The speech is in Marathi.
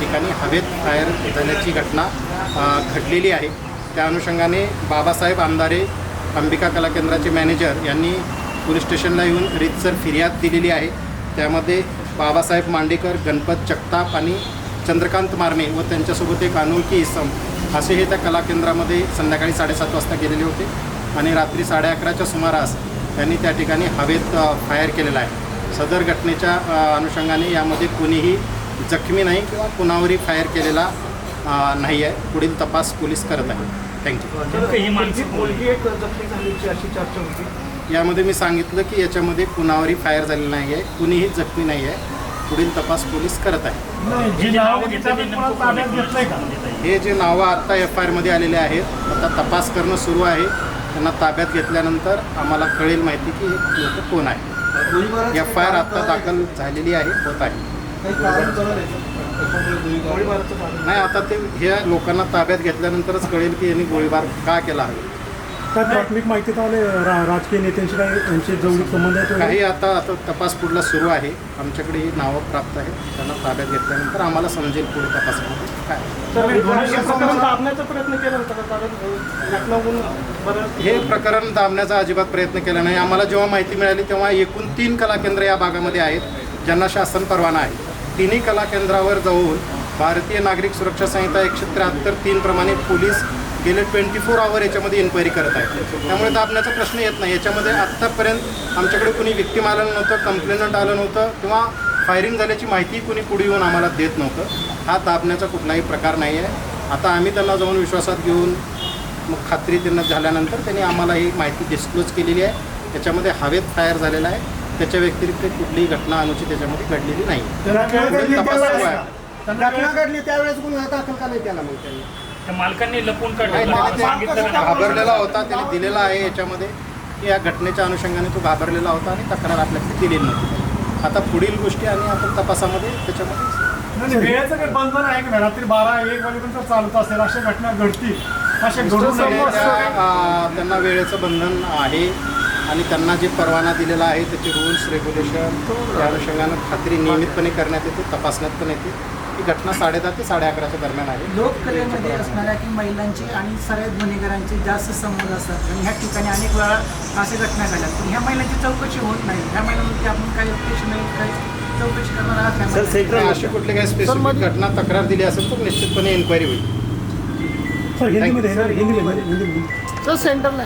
ठिकाणी हवेत फायर झाल्याची घटना घडलेली आहे. त्या अनुषंगाने बाबासाहेब आमदारे अंबिका कला केंद्राचे मॅनेजर यांनी पोलीस स्टेशनला येऊन रीतसर फिर्याद दिलेली आहे. त्यामध्ये बाबासाहेब मांडेकर गणपत जगताप आणि चंद्रकांत मारणे व त्यांच्यासोबत एक अनोळखी इसम असे हे त्या कला केंद्रामध्ये संध्याकाळी साडेसात वाजता गेलेले होते आणि रात्री साडे अकराच्या सुमारास त्यांनी त्या ठिकाणी हवेत फायर केलेला आहे. सदर घटनेच्या अनुषंगाने यामध्ये कोणीही जखमी नाही किंवा कुणावरही फायर केलेला नाही आहे. पुढील तपास पोलीस करत आहे थँक्यू ही यामध्ये मी सांगितलं की याच्यामध्ये कुणावरही फायर झालेलं नाही आहे. कुणीही जखमी नाही आहे. पुढील तपास पोलीस करत आहे? हे जे नावं आत्ता एफ आय आरमध्ये आलेले आहेत आता तपास करणं सुरू आहे. त्यांना ताब्यात घेतल्यानंतर आम्हाला कळेल माहिती की हे लोक कोण आहे एफ आय आर आत्ता दाखल झालेली आहे होत आहे. नाही. आता ते ह्या लोकांना ताब्यात घेतल्यानंतरच कळेल की यांनी गोळीबार का केला आहे. काय प्राथमिक माहितीत आले राजकीय नेत्यांशी काय यांचे जवळीक संबंध आहेत वगैरे? काही आता आता तपास पुढला सुरू आहे. आमच्याकडे ही नावं प्राप्त आहेत. त्यांना ताब्यात घेतल्यानंतर आम्हाला समजेल पुढे तपासामध्ये काय. हे दाबण्याचा प्रयत्न केला होता हे प्रकरण दाबण्याचा अजिबात प्रयत्न केला नाही. आम्हाला जेव्हा माहिती मिळाली तेव्हा एकूण तीन कला केंद्र या भागामध्ये आहेत ज्यांना शासन परवाना आहे. तिन्ही कला केंद्रावर जाऊन भारतीय नागरिक सुरक्षा संहिता एकशे त्र्याहत्तर तीन प्रमाणे पोलीस गेले ट्वेंटी फोर आवर याच्यामध्ये इन्क्वायरी करत आहेत. त्यामुळे दाबण्याचा प्रश्न येत नाही. याच्यामध्ये आत्तापर्यंत आमच्याकडे कुणी विक्टीम आलं नव्हतं कंप्लेनंट आलं नव्हतं किंवा फायरिंग झाल्याची माहिती कुणी पुढे येऊन आम्हाला देत नव्हतं. हा दाबण्याचा कुठलाही प्रकार नाही आहे आता आम्ही त्यांना जाऊन विश्वासात घेऊन मग खात्री त्यांना झाल्यानंतर त्यांनी आम्हाला ही माहिती डिस्क्लोज केलेली आहे. त्याच्यामध्ये हवेत फायर झालेला आहे. त्याच्या व्यतिरिक्त कुठलीही घटना अनुचित त्याच्यामध्ये घडलेली नाही. घडली तपास सुरू त्यावेळेस आहे घटना घडली त्यावेळेस गुन्हा दाखल का नाही केला मग त्यांनी? त्या मालकांनी लपून नाही, त्याने ते सांगितलं का नाही? घाबरलेला होता त्याने दिलेला आहे याच्यामध्ये. की या घटनेच्या अनुषंगाने तो घाबरलेला होता आणि तक्रार आपल्याकडे दिलेली नव्हती. आता पुढील गोष्टी आणि आपण तपासामध्ये त्याच्यामध्ये नाही, वेळेचं काही बंधन आहे का रात्री बारा एक वाजेपर्यंत चालत असेल अशा घटना घडतील. अशा घडू मिस्टर नये सगळे असं त्या, काही- अं, त्यांना वेळेचं बंधन आहे. आणि त्यांना जे परवाना दिलेला आहे त्याचे रूल्स रेग्युलेशन त्या अनुषंगानं खात्री नियमितपणे करण्यात येते तपासण्यात पण येते. ही घटना साडे दहा ते साडे अकराच्या दरम्यान आहे. लोककलेमध्ये असणाऱ्या की महिलांची आणि सराईत गुन्हेगारांचे जास्त संबंध असतात. आणि ह्या ठिकाणी अनेक वेळा अशा घटना घडल्या पण ह्या महिलांची चौकशी होत नाही. ह्या महिलांमध्ये आपण काही स्टेशनरी काही चौकशी करणार आहात अशी कुठली काही स्पेसिफिक घटना तक्रार दिली असेल तर निश्चितपणे इन्क्वायरी होईल. सर हिंदीमध्ये हिंदीमध्ये हिंदीमध्ये. सर सेंटरला